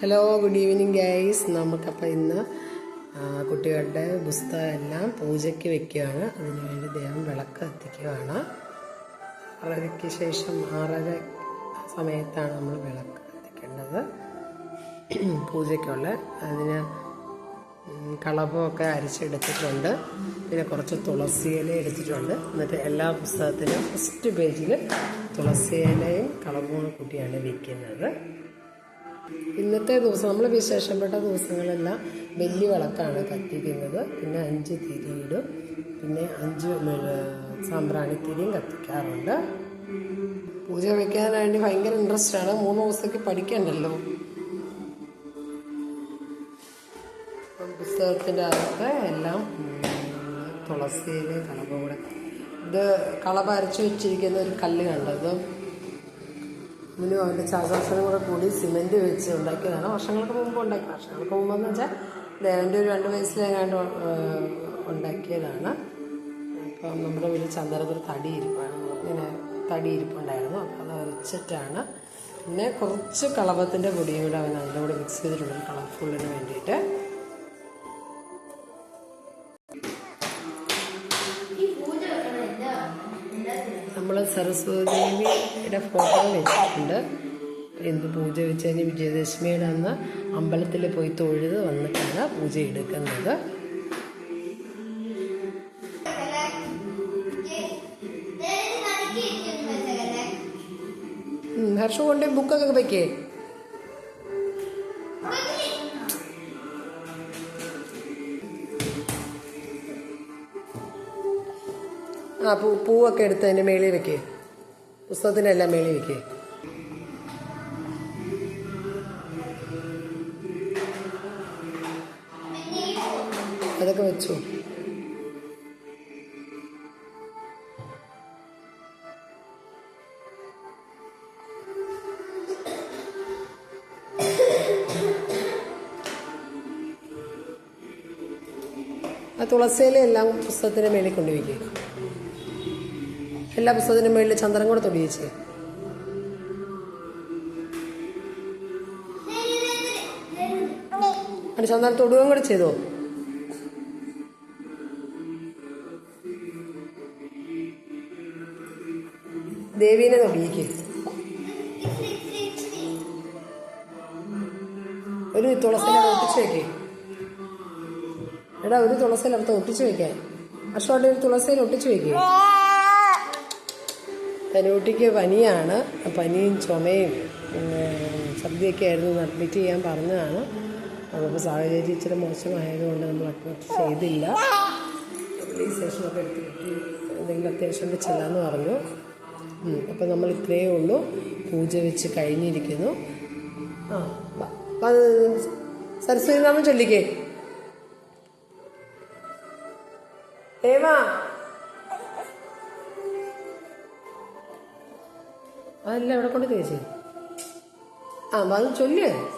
Hello good evening guys നമുക്കപ്പോൾ ഇന്ന് കുട്ടികളുടെ പുസ്തകം എല്ലാം പൂജയ്ക്ക് വെക്കുകയാണ്. അതിനുവേണ്ടി ദേവം വിളക്ക് എത്തിക്കുകയാണ് ആറരയ്ക്ക് ശേഷം ആറര സമയത്താണ് നമ്മൾ വിളക്ക് എത്തിക്കേണ്ടത് പൂജയ്ക്കുള്ള അതിന് കളഭമൊക്കെ അരിച്ചെടുത്തിട്ടുണ്ട്. പിന്നെ കുറച്ച് തുളസി ഇല എടുത്തിട്ടുണ്ട്. എന്നിട്ട് എല്ലാ പുസ്തകത്തിലും ഫസ്റ്റ് പേജിൽ തുളസി ഇലയും കളഭവും കൂട്ടിയാണ് വെക്കുന്നത്. ഇന്നത്തെ ദിവസം നമ്മൾ വിശേഷപ്പെട്ട ദിവസങ്ങളെല്ലാം വലിയ വിളക്കാണ് കത്തിക്കുന്നത്. പിന്നെ അഞ്ച് തിരിയിടും പിന്നെ അഞ്ച് സാമ്പ്രാണിത്തിരിയും കത്തിക്കാറുണ്ട്. പൂജ വയ്ക്കാനായിട്ട് ഭയങ്കര ഇൻട്രസ്റ്റ് ആണ്. മൂന്ന് ദിവസത്തേക്ക് പഠിക്കണ്ടല്ലോ. പുസ്തകത്തിന്റെ അകത്ത് എല്ലാം തുളസിയിൽ കളവ് കൂടെ. ഇത് കളഭ അരച്ചു വെച്ചിരിക്കുന്ന ഒരു കല്ല് കണ്ടത് മുന്നു അവന്റെ ചാകാസനം കൂടെ കൂടി സിമെന്റ് വെച്ച് ഉണ്ടാക്കിയതാണ്. വർഷങ്ങൾക്ക് മുമ്പ് ഉണ്ടാക്കി വർഷങ്ങൾക്ക് മുമ്പെന്ന് വെച്ചാൽ ദേവന്റെ ഒരു രണ്ട് വയസ്സിലെങ്ങാണ്ട് ഉണ്ടാക്കിയതാണ്. അപ്പം നമ്മുടെ വീട്ടിൽ ചന്ദനത്തിൽ തടി ഇരിപ്പാണ്. ഇങ്ങനെ തടി ഇരിപ്പുണ്ടായിരുന്നു. അപ്പോൾ അത് അരച്ചിട്ടാണ്. പിന്നെ കുറച്ച് കളപത്തിന്റെ പൊടിയും കൂടെ അവൻ അതിന്റെ കൂടെ മിക്സ് ചെയ്തിട്ടുണ്ട്. കളർഫുള്ളിന് വേണ്ടിയിട്ട്. നമ്മൾ സരസ്വതി ദേവിയുടെ ഫോട്ടോ വെച്ചിട്ടുണ്ട്. എന്ത് പൂജ വെച്ചതിന് വിജയദശമിയുടെ അന്ന് അമ്പലത്തിൽ പോയി തൊഴുത് വന്നിട്ടാണ് പൂജ എടുക്കുന്നത്. ഹർഷ കൊണ്ട് ബുക്കൊക്കെ വെക്കേ. ആ പൂ പൂവൊക്കെ എടുത്ത് അതിന്റെ മേളിൽ വെക്കേ. പുസ്തകത്തിന്റെ എല്ലാം മേളിൽ വെക്കേ. അതൊക്കെ വെച്ചു. ആ തുളസിയിലെല്ലാം പുസ്തകത്തിന്റെ മേളിൽ എല്ലാ പുസ്തകത്തിന്റെ മേളിൽ ചന്ദ്രൻ കൂടെ തൊടിയേച്ച് ചന്ദ്രൻ തൊടുകയും കൂടെ ചെയ്തോ? ദേവീനെ തൊടിയിക്ക്. ഒരു തുളസിയില ഒട്ടിച്ചു വെക്കേ. എടാ ഒരു തുളസിയിൽ അവിടുത്തെ ഒട്ടിച്ചു വെക്കാൻ അശോടെ ഒരു തുളസിയിൽ ഒട്ടിച്ചു വെക്കേ. തനൂട്ടിക്ക് പനിയാണ് പനിയും ചുമയും പിന്നെ ആയിരുന്നു അഡ്മിറ്റ് ചെയ്യാൻ പറഞ്ഞതാണ്. നമുക്ക് സാഹചര്യം ഇച്ചിരി മോശമായതുകൊണ്ട് നമ്മൾ അഡ്മിറ്റ് ചെയ്തില്ല. പോലീസ് സ്റ്റേഷനൊക്കെ എടുത്തിട്ട് എന്തെങ്കിലും അത്യാവശ്യം ചെല്ലാന്ന് പറഞ്ഞു. അപ്പം നമ്മൾ ഇത്രയേ ഉള്ളൂ. പൂജ വെച്ച് കഴിഞ്ഞിരിക്കുന്നു. ആ സരസ്വതി നാമം ചൊല്ലിക്കേ. ഏവാ? അതല്ല എവിടെ കൊണ്ട് തേച്ചേ? ആ അത് ചൊല്ല്.